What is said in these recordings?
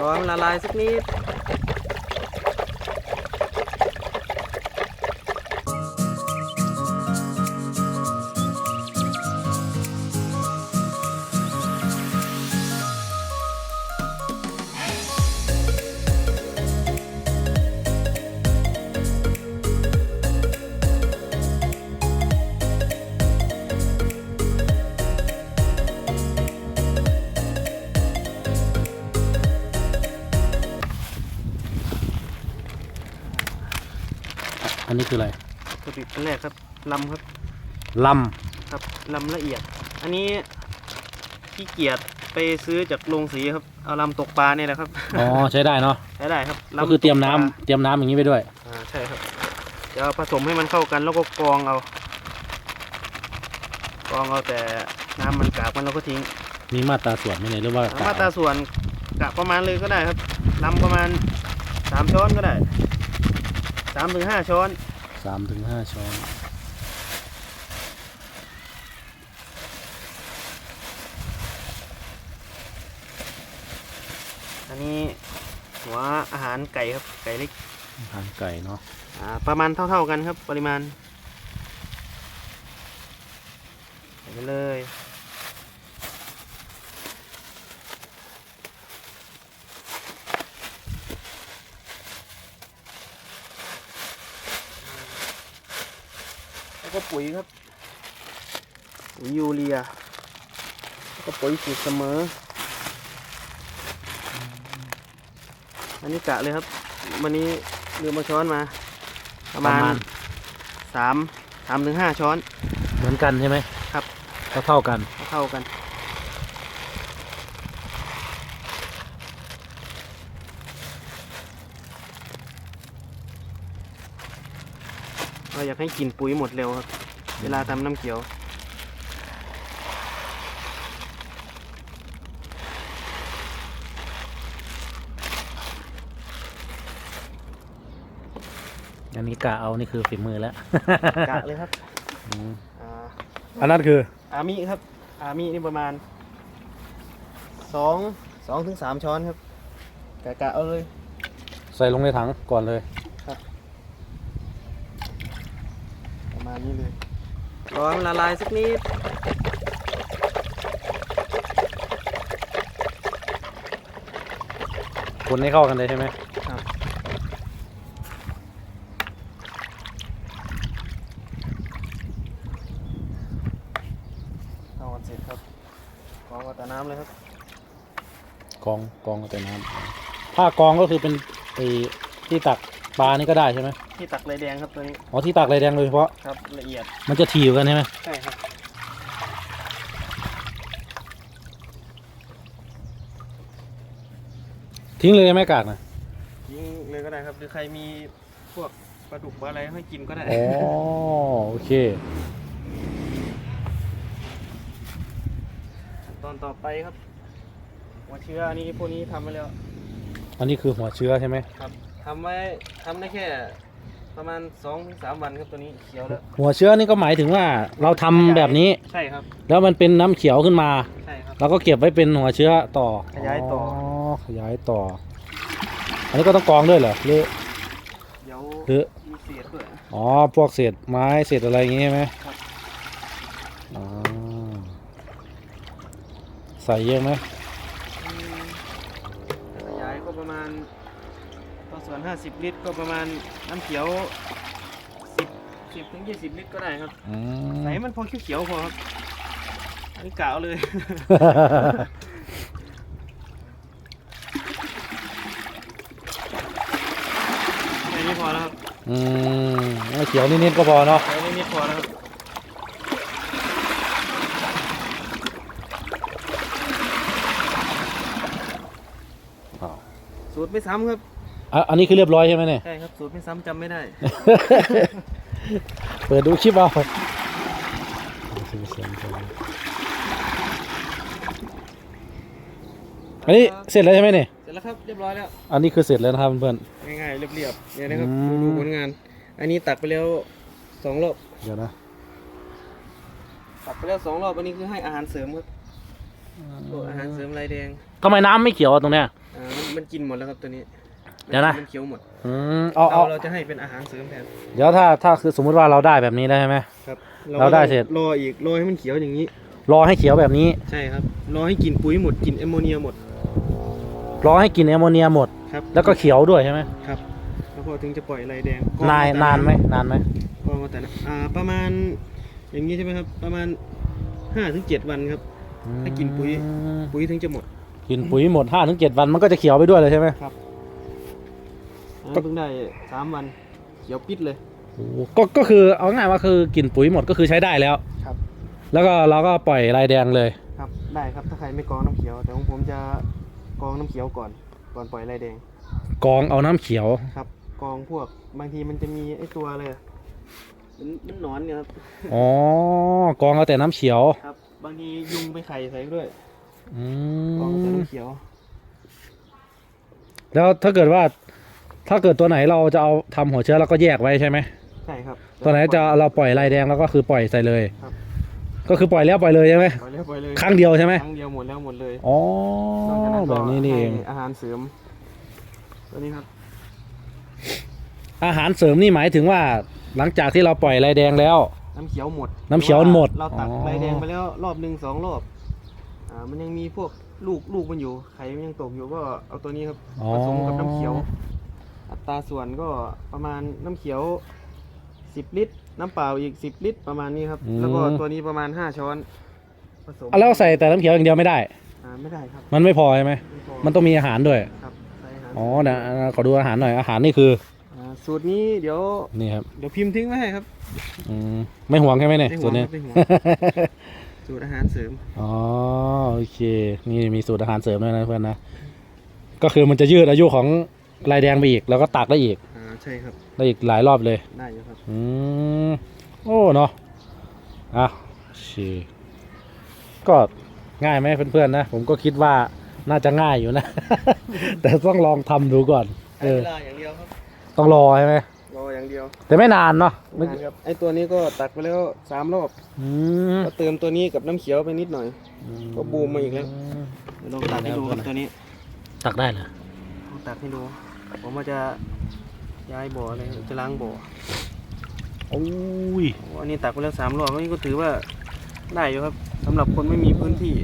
รอมันละลายสักนิด คืออะไรกระดิบอันแรกครับลำครับลครับลำละเอียด อันนี้ขี้เกียจไปซื้อจากโรงสีครับเอาลำตกปลาเนี่ยแหละครับำอ๋อใช้ได้เนาะใช้ได้ครับก็คือเตรียมน้ำลำกปลา เตรียมน้ำอย่างนี้ไปด้วย อ่าใช่ครับเดี๋ยวผสมให้มันเข้ากันแล้วก็กรองเอากรองเอาแต่น้ำมันกากมันเราก็ทิ้งมีมาตราส่วนไหมเนี่ยหรือว่ามาตราส่วนกะประมาณเลยก็ได้ครับลำประมาณสามช้อนก็ได้สามถึงห้าช้อน สามถึงห้าช้อนอันนี้หัวอาหารไก่ครับไก่เล็กอาหารไก่เนาะอ่าประมาณเท่าๆกันครับ ปริมาณใส่ไปเลย แล้วก็ปุ๋ยครับปุ๋ยยูเรียแล้วก็ปุ๋ยสูตรเสมอ อันนี้กะเลยครับ วันนี้ลืมมาช้อนมา ประมาณสามสามถึงห้าช้อน เหมือนกันใช่ไหมครับเท่าเท่าๆกัน เท่าๆกัน เราอยากให้กลินปุ๋ยหมดเร็วครับ เวลาทำน้ำเขียว อันนี้กะเอานี่คือฝีมือแล้ว กะเลยครับอืมอ่าอันนั้นคืออามิครับ อามินี่ประมาณสองสองถึงสามช้อนครับกะกะเอาเลย ใส่ลงในถังก่อนเลย ประ มาณนี้เลยรอให้มันละลายสักนิดคนให้เข้ากันเลยใช่ไหมครับเอากันเสร็จครับกรองเอาแต่น้ำเลยครับกองกองแต่น้ำถ้ากองก็คือเป็นไอ้ที่ตักปลานี่ก็ได้ใช่ไหม ที่ตักเลยแดงครับตัวนี้อ๋อที่ตักเลยแดงโดยเฉพาะ ครับละเอียดมันจะถี่กว่ากันใช่ไหมใช่ครับทิ้งเลยไหมกากนะยิงเลยก็ได้ครับหรือใครมีพวกปลาดุกปลาอะไรให้กินก็ได้อ๋อโอเค ตอนต่อไปครับหัวเชื้ออันนี้พวกนี้ทำไว้แล้วอันนี้คือหัวเชื้อใช่ไหมครับทำไว้ทำได้แค่ ประมาณสองถึงสามวันครับตัวนี้เขียวแล้ว หัวเชื้อนี่ก็หมายถึงว่าเราทำแบบนี้ ใช่ครับ แล้วมันเป็นน้ำเขียวขึ้นมา ใช่ครับ เราก็เก็บไว้เป็นหัวเชื้อต่อขยายต่อขยายต่อ อันนี้ก็ต้องกรองด้วยเหรอหรือเดี๋ยวหรือ มีเศษด้วย อ๋อ พวกเศษไม้เศษอะไรอย่างงี้ใช่ไหมครับ อ๋อ ใส่เยอะไหม 50 ลิตรก็ประมาณน้ำเขียว 10 10ถึง20 ลิตรก็ได้ครับไหนมันพอเขียวๆพอครับอันนี้กาวเลยไม่นี้พอแล้วครับอืมเอาเขียวนิดๆก็พอเนาะไช้นิดพอแล้วครับสูตรไม่ซ้ำครับ อะอันนี้คือเรียบร้อยใช่ไหมเนี่ย ใช่ครับสูตรไม่ซ้ำจำไม่ได้ เปิดดูคลิปเอาอันนี้เสร็จแล้วใช่ไหมเนี่ย เสร็จแล้วครับเรียบร้อยแล้ว อันนี้คือเสร็จแล้วนะครับเพื่อน ง่ายๆเรียบๆเนี่ยนะครับอืม ดูผลงาน อันนี้ตักไปแล้วสองรอบเดี๋ยวนะ ตักไปแล้วสองรอบอันนี้คือให้อาหารเสริมครับพวกอาหารเสริมลายแดงทำไมน้ำไม่เขียวอะตรงเนี้ย อ่ามันมันกินหมดแล้วครับตัวนี้ เดี๋ยวนะ มันเขียวหมดอืมเอาเอาเราเราจะให้เป็นอาหารเสริมแทนเดี๋ยวถ้าถ้าคือสมมุติว่าเราได้แบบนี้ได้วใช่ไหม ครับเราได้เสร็จ รออีกรอให้มันเขียวอย่างนี้ รอให้เขียวแบบนี้ ใช่ครับรอให้กินปุ๋ยหมดกินแอมโมเนียหมดรอให้กินแอมโมเนียหมด ครับแล้วก็เขียวด้วยใช่ไหมครับแล้วพอถึงจะปล่อยลายแดงนานนานไหมนานไหมกองแต่ละอ่าประมาณ อย่างนี้ใช่ไหมครับ ประมาณห้าถึงเจ็ดวันครับ ให้กินปุ๋ย อืมปุ๋ยถึงจะหมด กินปุ๋ยหมดห้าถึงเจ็ดวันมันก็จะเขียวไปด้วยเลยใช่ไหมครับอันนั้น เพิ่งได้สามวันเขียวปิดเลย โอ้โหก็ก็คือเอาง่ายว่าคือกินปุ๋ยหมดก็คือใช้ได้แล้วครับ แล้วก็เราก็ปล่อยลายแดงเลย ครับ ได้ครับถ้าใครไม่กรองน้ำเขียว แต่ของผมจะกรองน้ำเขียวก่อน ก่อนปล่อยลายแดงกรองเอาน้ำเขียว ครับกรองพวกบางทีมันจะมีไอ้ตัวอะไรอะมันมันหนอนเนี่ยครับอ๋อกรองเอาแต่น้ำเขียวครับ บางทียุงไปไข่ใส่ด้วยอืกรองแต่มน้ำเขียว แล้วถ้าเกิดว่า ถ้าเกิดตัวไหนเราจะเอาทำหัวเชื้อเราก็แยกไว้ใช่ไหมใช่ครับตัวไหนจะเราปล่อยลายแดงแล้วก็คือปล่อยใส่เลยครับ ก็คือปล่อยแล้วปล่อยเลยใช่ไหมปล่อยแล้วปล่อยเลยครั้งเดียวใช่ไหมครั้งเดียวหมดแล้วหมดเลยอ๋อนอกจากนั้นก็แบบนี้นี่เองให้อาหารเสริม ตัวนี้ครับ อาหารเสริมนี่หมายถึงว่าหลังจากที่เราปล่อยลายแดงแล้ว น้ำเขียวหมดน้ำเขียวหมดเราตักอ๋อ ใบแดงไปแล้วรอบหนึ่งสองรอบอ่ามันยังมีพวกลูกลูกมันอยู่ไข่มันยังตกอยู่ก็เอาตัวนี้ครับอ๋อผสมกับน้ำเขียว อัตราส่วนก็ประมาณน้ำเขียวสิบลิตร น้ำเปล่าอีกสิบลิตรประมาณนี้ครับ อืม แล้วก็ตัวนี้ประมาณห้าช้อน ผสมเอาแล้วใส่แต่น้ำเขียวอย่างเดียวไม่ได้ อ่าไม่ได้ครับมันไม่พอใช่ไหมไม่พอมันต้องมีอาหารด้วย ครับใส่อาหารอ๋อนะขอดูอาหารหน่อย อาหารนี่คืออ่าสูตรนี้เดี๋ยว นี่ครับเดี๋ยวพิมพ์ทิ้งไว้ให้ครับ อืมไม่ห่วงใช่ไหมเนี่ยไม่ห่ส่ววนงนี้ ครับไม่ห่วง สูตรอาหารเสริม อ๋อโอเค นี่มีสูตรอาหารเสริมด้วยนะเพื่อนนะ ก็คือมันจะยืดอายุของ ลายแดงไปอีก แล้วก็ตักได้อีกอ่าใช่ครับได้อีกหลายรอบเลย ได้อยู่ครับอืมโอ้เนาะอะโอเคก็ง่ายไหมเพื่อนๆนะผมก็คิดว่าน่าจะง่ายอยู่นะ แต่ต้องลองทำดูก่อนใช้เออเวลาอย่างเดียวครับต้องรอใช่ไหมรออย่างเดียวแต่ไม่นานเนาะไม่นานครับไอตัวนี้ก็ตักไปแล้วสามรอบอืมก็เติมตัวนี้กับน้ำเขียวไปนิดหน่อย ก็บูมมาอีกแล้ว เดี๋ยวลองตักให้ดูครับตัวนี้ตักได้เหรอลองตักให้ดู ผมว่าจะย้ายบ่อเลยจะล้างบ่อโอ้ยโอ้อันนี้ตักไปแล้วสามรอบอันนี้ก็ถือว่าได้อยู่ครับสำหรับคนไม่มีพื้นที่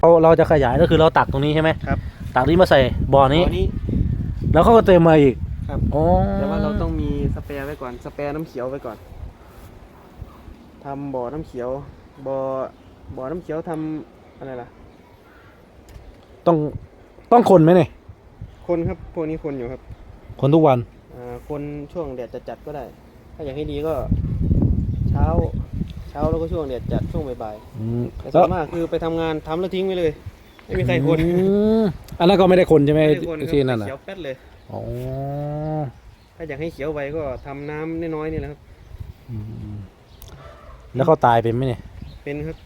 เราเราจะขยายก็คือเราตักตรงนี้ใช่ไหมครับ ตักนี้มาใส่บ่อนี้บ่อนี้แล้วเขาก็เติมมาอีกครับอ๋อแต่ว่าเราต้องมีสเปรย์ไว้ก่อน สเปรย์น้ำเขียวไว้ก่อนทำบ่อน้ำเขียว บ่อบ่อน้ำเขียวทำอะไรล่ะ ต้อง ต้องคนไหมเนี่ยคนครับพวกนี้คนอยู่ครับคนทุกวันอ่าคนช่วงแดดจัดๆก็ได้ ถ้าอยากให้ดีก็ เช้า เช้าแล้วก็ช่วงแดดจัดช่วงบ่ายอืมๆแต่แล้ส่ววนมากคือไปทำงานทำแล้วทิ้งไว้เลย ไม่มีใครคนอืมอันนั้นก็ไม่ได้คนใช่ไหมไม่ได้คนครับที่นั่นอะเขียวแป๊ดเลย อ๋อถ้าอยากให้เขียวไวก็ทำน้ำน้อยๆนี่แหละครับ อืมแล้วเขาตายเป็นไหมเนี่ยเป็นครับ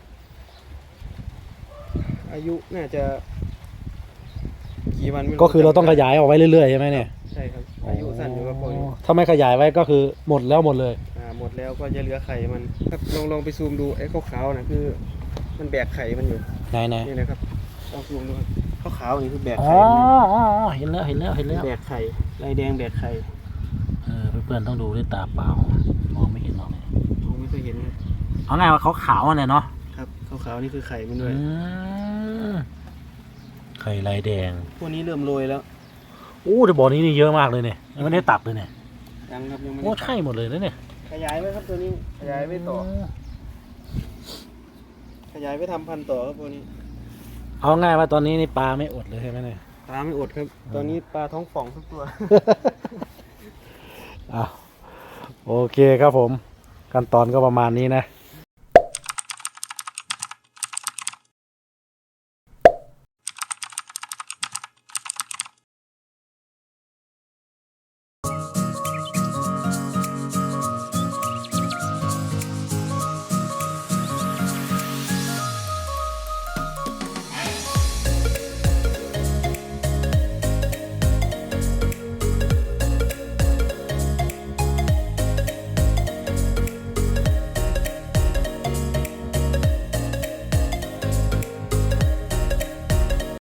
อายุน่าจะ กี่วันไม่ก็คือเราต้องขจำไม่ได้ยายออกไว้เรื่อยๆใช่ไหมเนี่ยใช่ครับอายุสั้นอยู่กับพวกนี้ถ้าไม่ขยายไว้ก็คือหมดแล้วหมดเลย อ่าหมดแล้วก็จะเหลือไข่มันครับลองลองไปซูมดูไอ้ขาวๆนะคือ มันแบกไข่มันอยู่ไหนไหนนี่นะครับลองซูมดูครับขาวๆนี่คือแบกอ๋อไข่มันอยู่ อ๋ออ๋อเห็นแล้วเห็นแล้วเห็นแล้วแบกไข่ลายแดงแบกไข่เออเพื่อนๆต้องดูด้วยตาเปล่ามองไม่เห็นหรอกเนี่ยผมไม่เคยเห็นครับเอาง่ายว่าเขาขาวๆเนี่ยเนาะครับขาวๆนี่คือไข่มันด้วย อืม ไข่ลายแดงพวกนี้เริ่มโรยแล้วโอ้แต่บ่อนี้นี่เยอะมากเลยเนี่ยยังไม่ได้ตักเลยเนี่ยยังครับยังไม่โอ้ได้ใช่หมดเลยนะเนี่ยขยายไว้ครับตัวนี้ขยายไว้ต่อ ขยายไว้ทำพันธุ์ต่อครับพวกนี้เอาง่ายว่าตอนนี้นี่ปลาไม่อดเลยใช่ไหมเนี่ย ปลาไม่อดครับ ตอนนี้ปลาท้องป่องทุกตัวอะโอเคครับผม ขั้นตอนก็ประมาณนี้นะ